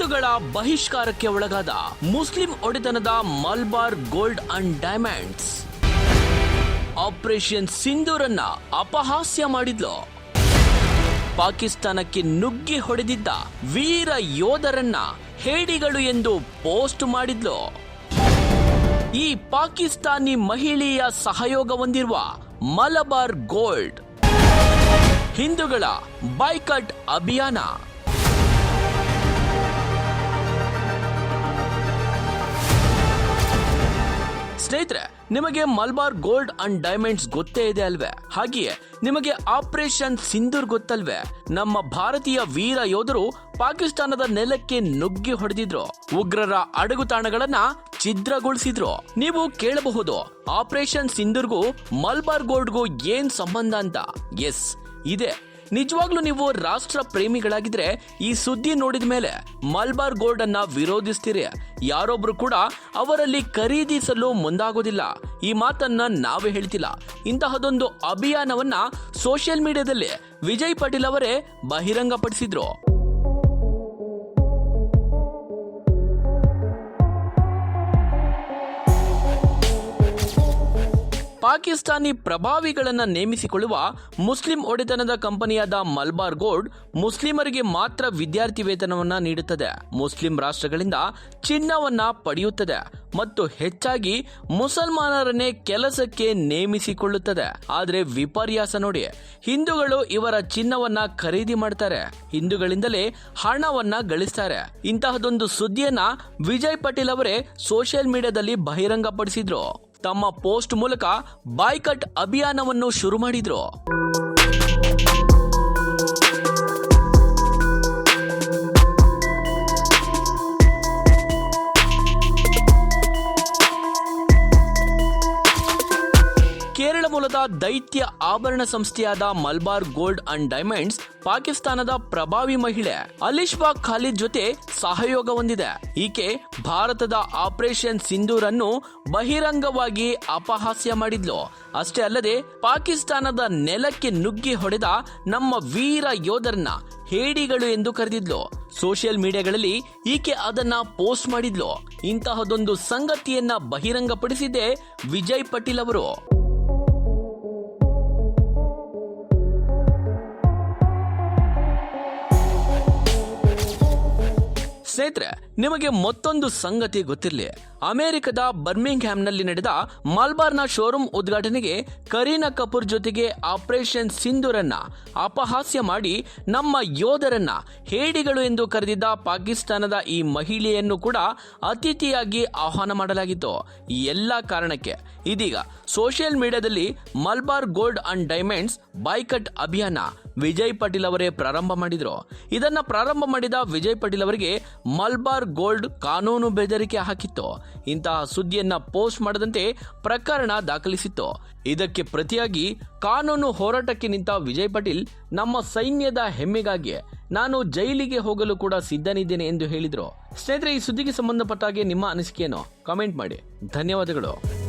ಹಿಂದೂಗಳ ಬಹಿಷ್ಕಾರಕ್ಕೆ ಒಳಗಾದ ಮುಸ್ಲಿಂ ಒಡೆತನದ Malabar gold and diamonds. Operation ಸಿಂಧೂರನ್ನ ಅಪಹಾಸ್ಯ ಮಾಡಿದ್ಲು. ಪಾಕಿಸ್ತಾನಕ್ಕೆ ನುಗ್ಗಿ ಹೊಡೆದಿದ್ದ ವೀರ ಯೋಧರನ್ನ ಹೇಡಿಗಳು ಎಂದು ಪೋಸ್ಟ್ ಮಾಡಿದ್ಲು. ಈ ಪಾಕಿಸ್ತಾನಿ ಮಹಿಳೆಯ ಸಹಯೋಗ ಹೊಂದಿರುವ ಮಲಬಾರ್ ಗೋಲ್ಡ್. ಹಿಂದೂಗಳ ಬೈಕಟ್ ಅಭಿಯಾನ. ಸ್ನೇಹಿತರೆ, ನಿಮಗೆ ಮಲ್ಬಾರ್ ಗೋಲ್ಡ್ ಅಂಡ್ ಡೈಮಂಡ್ಸ್ ಗೊತ್ತೇ ಇದೆ ಅಲ್ವೇ? ಹಾಗೆಯೇ, ನಿಮಗೆ ಆಪರೇಷನ್ ಸಿಂಧೂರ್ ಗೊತ್ತಲ್ವೇ? ನಮ್ಮ ಭಾರತೀಯ ವೀರ ಯೋಧರು ಪಾಕಿಸ್ತಾನದ ನೆಲಕ್ಕೆ ನುಗ್ಗಿ ಹೊಡೆದಿದ್ರು. ಉಗ್ರರ ಅಡಗು ತಾಣಗಳನ್ನ ಛಿದ್ರಗೊಳಿಸಿದ್ರು. ನೀವು ಕೇಳಬಹುದು, ಆಪರೇಷನ್ ಸಿಂಧೂರ್ಗೂ ಮಲ್ಬಾರ್ ಗೋಲ್ಡ್ಗೂ ಏನ್ ಸಂಬಂಧ ಅಂತ. ಎಸ್, ಇದೆ. ನಿಜವಾಗ್ಲೂ ನೀವು ರಾಷ್ಟ್ರ ಪ್ರೇಮಿಗಳಾಗಿದ್ರೆ ಈ ಸುದ್ದಿ ನೋಡಿದ ಮೇಲೆ ಮಲ್ಬಾರ್ ಗೋಲ್ಡ್ ಅನ್ನ ವಿರೋಧಿಸ್ತೀರಿ. ಯಾರೊಬ್ರು ಕೂಡ ಅವರಲ್ಲಿ ಖರೀದಿಸಲು ಮುಂದಾಗೋದಿಲ್ಲ. ಈ ಮಾತನ್ನ ನಾವೇ ಹೇಳ್ತಿಲ್ಲ. ಇಂತಹದೊಂದು ಅಭಿಯಾನವನ್ನ ಸೋಷಿಯಲ್ ಮೀಡಿಯಾದಲ್ಲಿ ವಿಜಯ್ ಪಾಟೀಲ್ ಅವರೇ ಬಹಿರಂಗಪಡಿಸಿದ್ರು. ಪಾಕಿಸ್ತಾನಿ ಪ್ರಭಾವಿಗಳನ್ನು ನೇಮಿಸಿಕೊಳ್ಳುವ ಮುಸ್ಲಿಂ ಒಡೆತನದ ಕಂಪನಿಯಾದ ಮಲ್ಬಾರ್ ಗೋಲ್ಡ್ ಮುಸ್ಲಿಮರಿಗೆ ಮಾತ್ರ ವಿದ್ಯಾರ್ಥಿ ವೇತನವನ್ನು ನೀಡುತ್ತದೆ. ಮುಸ್ಲಿಂ ರಾಷ್ಟ್ರಗಳಿಂದ ಚಿನ್ನವನ್ನ ಪಡೆಯುತ್ತದೆ ಮತ್ತು ಹೆಚ್ಚಾಗಿ ಮುಸಲ್ಮಾನರನ್ನೇ ಕೆಲಸಕ್ಕೆ ನೇಮಿಸಿಕೊಳ್ಳುತ್ತದೆ. ಆದರೆ ವಿಪರ್ಯಾಸ ನೋಡಿ, ಹಿಂದೂಗಳು ಇವರ ಚಿನ್ನವನ್ನ ಖರೀದಿ ಮಾಡ್ತಾರೆ. ಹಿಂದೂಗಳಿಂದಲೇ ಹಣವನ್ನ ಗಳಿಸ್ತಾರೆ. ಇಂತಹದೊಂದು ಸುದ್ದಿಯನ್ನ ವಿಜಯ್ ಪಟೇಲ್ ಅವರೇ ಸೋಷಿಯಲ್ ಮೀಡಿಯಾದಲ್ಲಿ ಬಹಿರಂಗಪಡಿಸಿದ್ರು. ತಮ್ಮ ಪೋಸ್ಟ್ ಮೂಲಕ ಬಾಯ್ಕಟ್ ಅಭಿಯಾನವನ್ನು ಶುರು ಮಾಡಿದ್ರು. ಮೂಲದ ದೈತ್ಯ ಆಭರಣ ಸಂಸ್ಥೆಯಾದ ಮಲ್ಬಾರ್ ಗೋಲ್ಡ್ ಅಂಡ್ ಡೈಮಂಡ್ಸ್ ಪಾಕಿಸ್ತಾನದ ಪ್ರಭಾವಿ ಮಹಿಳೆ ಅಲಿಶ್ಬಾ ಖಾಲಿದ್ ಜೊತೆ ಸಹಯೋಗ ಹೊಂದಿದೆ. ಈಕೆ ಭಾರತದ ಆಪರೇಷನ್ ಸಿಂಧೂರ್ ಅನ್ನು ಬಹಿರಂಗವಾಗಿ ಅಪಹಾಸ್ಯ ಮಾಡಿದ್ಲು. ಅಷ್ಟೇ ಅಲ್ಲದೆ ಪಾಕಿಸ್ತಾನದ ನೆಲಕ್ಕೆ ನುಗ್ಗಿ ಹೊಡೆದ ನಮ್ಮ ವೀರ ಯೋಧರನ್ನ ಹೇಡಿಗಳು ಎಂದು ಕರೆದಿದ್ಲು. ಸೋಷಿಯಲ್ ಮೀಡಿಯಾಗಳಲ್ಲಿ ಈಕೆ ಅದನ್ನ ಪೋಸ್ಟ್ ಮಾಡಿದ್ಲು. ಇಂತಹದೊಂದು ಸಂಗತಿಯನ್ನ ಬಹಿರಂಗಪಡಿಸಿದ್ದೆ ವಿಜಯ್ ಪಟೇಲ್ ಅವರು. ಸ್ನೇಹಿತರೆ ನಿಮಗೆ ಮತ್ತೊಂದು ಸಂಗತಿ ಗೊತ್ತಿರಲಿ. ಅಮೆರಿಕದ ಬರ್ಮಿಂಗ್ನಲ್ಲಿ ನಡೆದ ಮಲ್ಬಾರ್ನ ಶೋರೂಮ್ ಉದ್ಘಾಟನೆಗೆ ಕರೀನಾ ಕಪೂರ್ ಜೊತೆಗೆ ಆಪರೇಷನ್ ಸಿಂಧೂರನ್ನ ಅಪಹಾಸ್ಯ ಮಾಡಿ ನಮ್ಮ ಯೋಧರನ್ನ ಹೇಡಿಗಳು ಎಂದು ಕರೆದಿದ್ದ ಪಾಕಿಸ್ತಾನದ ಈ ಮಹಿಳೆಯನ್ನು ಕೂಡ ಅತಿಥಿಯಾಗಿ ಆಹ್ವಾನ ಮಾಡಲಾಗಿತ್ತು. ಎಲ್ಲ ಕಾರಣಕ್ಕೆ ಇದೀಗ ಸೋಷಿಯಲ್ ಮೀಡಿಯಾದಲ್ಲಿ Malabar gold and diamonds boycott ಅಭಿಯಾನ ವಿಜಯ್ ಪಾಟೀಲ್ ಅವರೇ ಪ್ರಾರಂಭ ಮಾಡಿದ್ರು. ಇದನ್ನ ಪ್ರಾರಂಭ ಮಾಡಿದ ವಿಜಯ್ ಪಾಟೀಲ್ ಅವರಿಗೆ ಮಲ್ಬಾರ್ ಗೋಲ್ಡ್ ಕಾನೂನು ಬೆದರಿಕೆ ಹಾಕಿತ್ತು. ಇಂತಹ ಸುದ್ದಿಯನ್ನ ಪೋಸ್ಟ್ ಮಾಡದಂತೆ ಪ್ರಕರಣ ದಾಖಲಿಸಿತ್ತು. ಇದಕ್ಕೆ ಪ್ರತಿಯಾಗಿ ಕಾನೂನು ಹೋರಾಟಕ್ಕೆ ನಿಂತ ವಿಜಯ್ ಪಾಟೀಲ್ ನಮ್ಮ ಸೈನ್ಯದ ಹೆಮ್ಮೆಗಾಗಿ ನಾನು ಜೈಲಿಗೆ ಹೋಗಲು ಕೂಡ ಸಿದ್ಧನಿದ್ದೇನೆ ಎಂದು ಹೇಳಿದ್ರು. ಸ್ನೇಹಿತರೆ, ಈ ಸುದ್ದಿಗೆ ಸಂಬಂಧಪಟ್ಟ ಹಾಗೆ ನಿಮ್ಮ ಅನಿಸಿಕೆಯನ್ನು ಕಾಮೆಂಟ್ ಮಾಡಿ. ಧನ್ಯವಾದಗಳು.